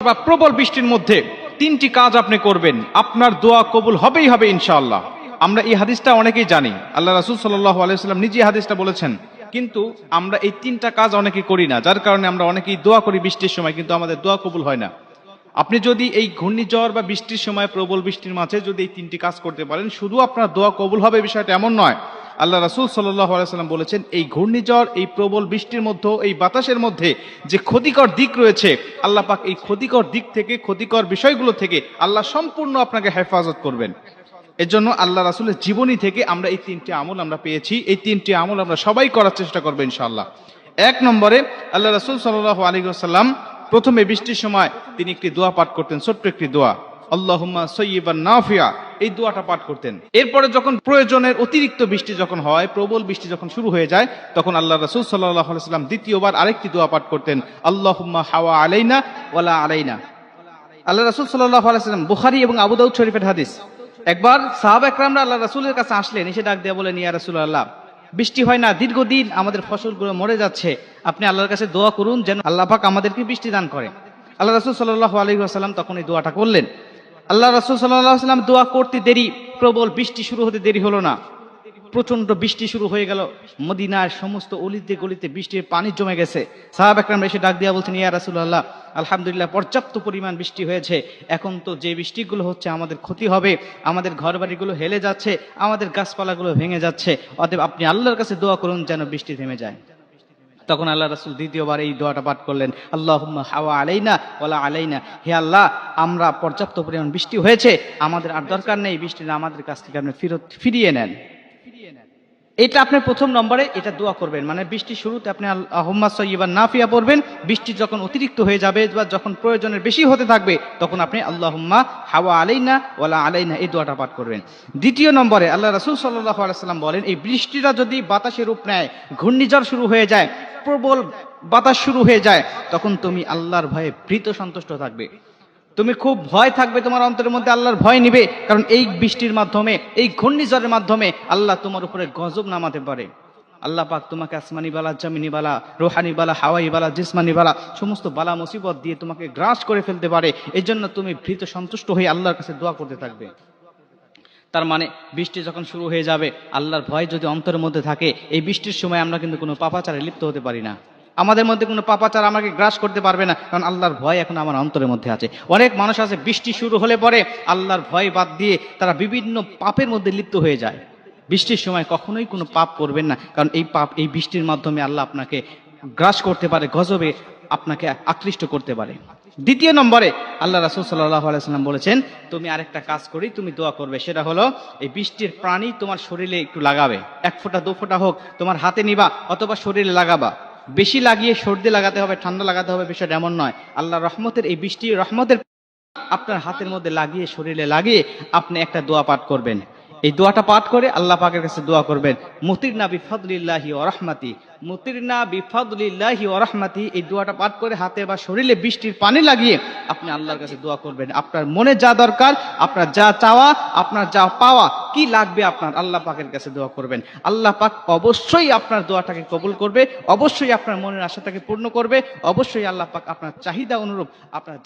বা প্রবল বৃষ্টির মধ্যে তিনটি কাজ আপনি করবেন। আপনার দোয়া কবুল হবেই হবে ইনশাআল্লাহ। আমরা এই হাদিসটা অনেকেই জানি। আল্লাহ রাসুল সাল্লাহ আলাইসাল্লাম নিজে হাদিসটা বলেছেন। কিন্তু আমরা এই তিনটা কাজ অনেকেই করি না, যার কারণে আমরা অনেকেই দোয়া করি বৃষ্টির সময়, কিন্তু আমাদের দোয়া কবুল হয় না। আপনি যদি এই ঘূর্ণিঝড় বা বৃষ্টির সময়, প্রবল বৃষ্টির মাঝে যদি এই তিনটি কাজ করতে পারেন, শুধু আপনার দোয়া কবুল হবে বিষয়টা এমন নয় আল্লাহ রাসুল সাল্লাহ আলাইসাল্লাম বলেছেন, এই ঘূর্ণিঝড়, এই প্রবল বৃষ্টির মধ্যে এই বাতাসের মধ্যে যে ক্ষতিকর দিক রয়েছে, আল্লাহ পাক এই ক্ষতিকর দিক থেকে, ক্ষতিকর বিষয়গুলো থেকে আল্লাহ সম্পূর্ণ আপনাকে হেফাজত করবেন। এর জন্য আল্লাহ রাসুলের জীবনী থেকে আমরা এই তিনটি আমল আমরা পেয়েছি। এই তিনটি আমল আমরা সবাই করার চেষ্টা করব ইনশাআল্লাহ। এক নম্বরে, আল্লাহ রাসুল সাল্লাহ আলী সাল্লাম প্রথমে বৃষ্টির সময় তিনি একটি দোয়া পাঠ করতেন, ছোট্ট একটি দোয়া। আল্লাহুম্মা সৈয়িবান নাফিয়া। এই দোয়াটা পাঠ করতেন। এরপরে যখন প্রয়োজনের অতিরিক্ত বৃষ্টি যখন হয়, প্রবল বৃষ্টি যখন শুরু হয়ে যায়, তখন আল্লাহ রাসুল সাল্লাহ সাল্লাম দ্বিতীয়বার আরেকটি দোয়া পাঠ করতেন, আল্লাহুম্মা হাওয়া আলাইনা ওয়ালা আলাইনা। আল্লাহ রাসুল সাল্লাহ আলাইসাল্লাম বুখারি এবং আবু দাউদ শরীফের হাদিস। একবার সাহাব একরামরা আল্লাহ রাসুলের কাছে আসলেন, এসে ডাক দিয়ে বলেন, ইয়া রাসুল আল্লাহ বৃষ্টি হয় না, দীর্ঘদিন আমাদের ফসলগুলো মরে যাচ্ছে। আপনি আল্লাহর কাছে দোয়া করুন যেন আল্লাহ পাক আমাদেরকে বৃষ্টি দান করে আল্লাহ রাসুল সাল্লাহ আলী আসাল্লাম তখন এই দোয়াটা করলেন। আল্লাহ রাসুল সাল্লাম দোয়া করতে দেরি, প্রবল বৃষ্টি শুরু হতে দেরি হলো না। প্রচণ্ড বৃষ্টি শুরু হয়ে গেল। মদিনার সমস্ত অলিতে গলিতে বৃষ্টির পানি জমে গেছে। সাহাব একরাম এসে ডাক দিয়া বলছেন, ইয়া রাসুল্লাহ আলহামদুলিল্লাহ, পর্যাপ্ত পরিমাণ বৃষ্টি হয়েছে। এখন তো যে বৃষ্টিগুলো হচ্ছে আমাদের ক্ষতি হবে, আমাদের ঘর বাড়িগুলো হেলে যাচ্ছে, আমাদের গাছপালাগুলো ভেঙে যাচ্ছে। অতএব আপনি আল্লাহর কাছে দোয়া করুন যেন বৃষ্টি থেমে যায়। তখন আল্লাহ রাসুল দ্বিতীয়বার এই দোয়াটা পাঠ করলেন আল্লাহ হাওয়া আলাইনা ওলা আলাইনা। হে আল্লাহ, আমরা পর্যাপ্ত পরিমাণ বৃষ্টি হয়েছে, আমাদের আর দরকার নেই বৃষ্টিটা আমাদের কাছ থেকে আপনি ফিরত, ফিরিয়ে নেন। এটা আপনি প্রথম নম্বরে এটা দোয়া করবেন মানে বৃষ্টি শুরুতে আপনি আহম্মা সৈয়বার নাফিয়া পড়বেন, বৃষ্টি যখন অতিরিক্ত হয়ে যাবে বা যখন প্রয়োজনের বেশি হতে থাকবে, তখন আপনি আল্লাহম্মা হাওয়া আলাইনা ওয়ালা আলাইনা এই দোয়াটা পাঠ করবেন। দ্বিতীয় নম্বরে আল্লাহ রাসুল সাল্লাহ আলাইসাল্লাম বলেন, এই বৃষ্টিটা যদি বাতাসের রূপ নেয়, ঘূর্ণিঝড় শুরু হয়ে যায় প্রবল বাতাস শুরু হয়ে যায়, তখন তুমি আল্লাহর ভয়ে ভীত সন্তুষ্ট থাকবে। তুমি খুব ভয় থাকবে তোমার অন্তরের মধ্যে, আল্লাহর ভয় নিবে, কারণ এই বৃষ্টির মাধ্যমে, এই ঘূর্ণিঝড়ের মাধ্যমে আল্লাহ তোমার উপরে গজব নামাতে পারে। আল্লাহ পাক তোমাকে আসমানি বালা, জামিনি বালা, রোহানি বালা, হাওয়াই বালা, জিসমানি বালা, সমস্ত বালা মুসিবত দিয়ে তোমাকে গ্রাস করে ফেলতে পারে। এই জন্য তুমি ভীত সন্তুষ্ট হয়ে আল্লাহর কাছে দোয়া করতে থাকবে। তার মানে বৃষ্টি যখন শুরু হয়ে যাবে, আল্লাহর ভয় যদি অন্তরের মধ্যে থাকে, এই বৃষ্টির সময় আমরা কিন্তু কোনো পাপাচারে লিপ্ত হতে পারি না। আমাদের মধ্যে কোনো পাপাচার আমাকে গ্রাস করতে পারবে না, কারণ আল্লাহর ভয় এখন আমার অন্তরের মধ্যে আছে। অনেক মানুষ আছে, বৃষ্টি শুরু হলে পরে আল্লাহর ভয় বাদ দিয়ে তারা বিভিন্ন পাপের মধ্যে লিপ্ত হয়ে যায়। বৃষ্টির সময় কখনোই কোনো পাপ করবেন না, কারণ এই পাপ, এই বৃষ্টির মাধ্যমে আল্লাহ আপনাকে গ্রাস করতে পারে, গজবে আপনাকে আকৃষ্ট করতে পারে। দ্বিতীয় নম্বরে আল্লাহ রাসুল সাল্লাহ আলাইসাল্লাম বলেছেন, তুমি আরেকটা কাজ করি, তুমি দোয়া করবে। সেটা হলো, এই বৃষ্টির প্রাণী তোমার শরীরে একটু লাগাবে। এক ফোঁটা, দু ফোঁটা হোক, তোমার হাতে নিবা অথবা শরীরে লাগাবা। বেশি লাগিয়ে সর্দি লাগাতে হবে, ঠান্ডা লাগাতে হবে, বিষয়টা এমন নয়। আল্লাহ রহমতের, এই বৃষ্টি রহমতের আপনার হাতের মধ্যে লাগিয়ে, শরীরে লাগিয়ে আপনি একটা দোয়া পাঠ করবেন। এই দোয়াটা পাঠ করে আল্লাহ পাকের কাছে দোয়া করবেন। মুতিরনা বিফাদুলিল্লাহি ও রহমাতি। মুতিরনা বিফাদুলিল্লাহি ও রহমাতি, এই দোয়াটা পাঠ করে হাতে বা শরীরে বৃষ্টির পানি লাগিয়ে আপনি আল্লাহর কাছে দোয়া করবেন। আপনার মনে যা দরকার, আপনার যা চাওয়া, আপনার যা পাওয়া, কি লাগবে আপনার আল্লাহ পাকের কাছে দোয়া করবেন। আল্লাহ পাক অবশ্যই আপনার দোয়াটাকে কবুল করবে, অবশ্যই আপনার মনের আশাটাকে পূর্ণ করবে, অবশ্যই আল্লাহ পাক আপনার চাহিদা অনুরূপ আপনার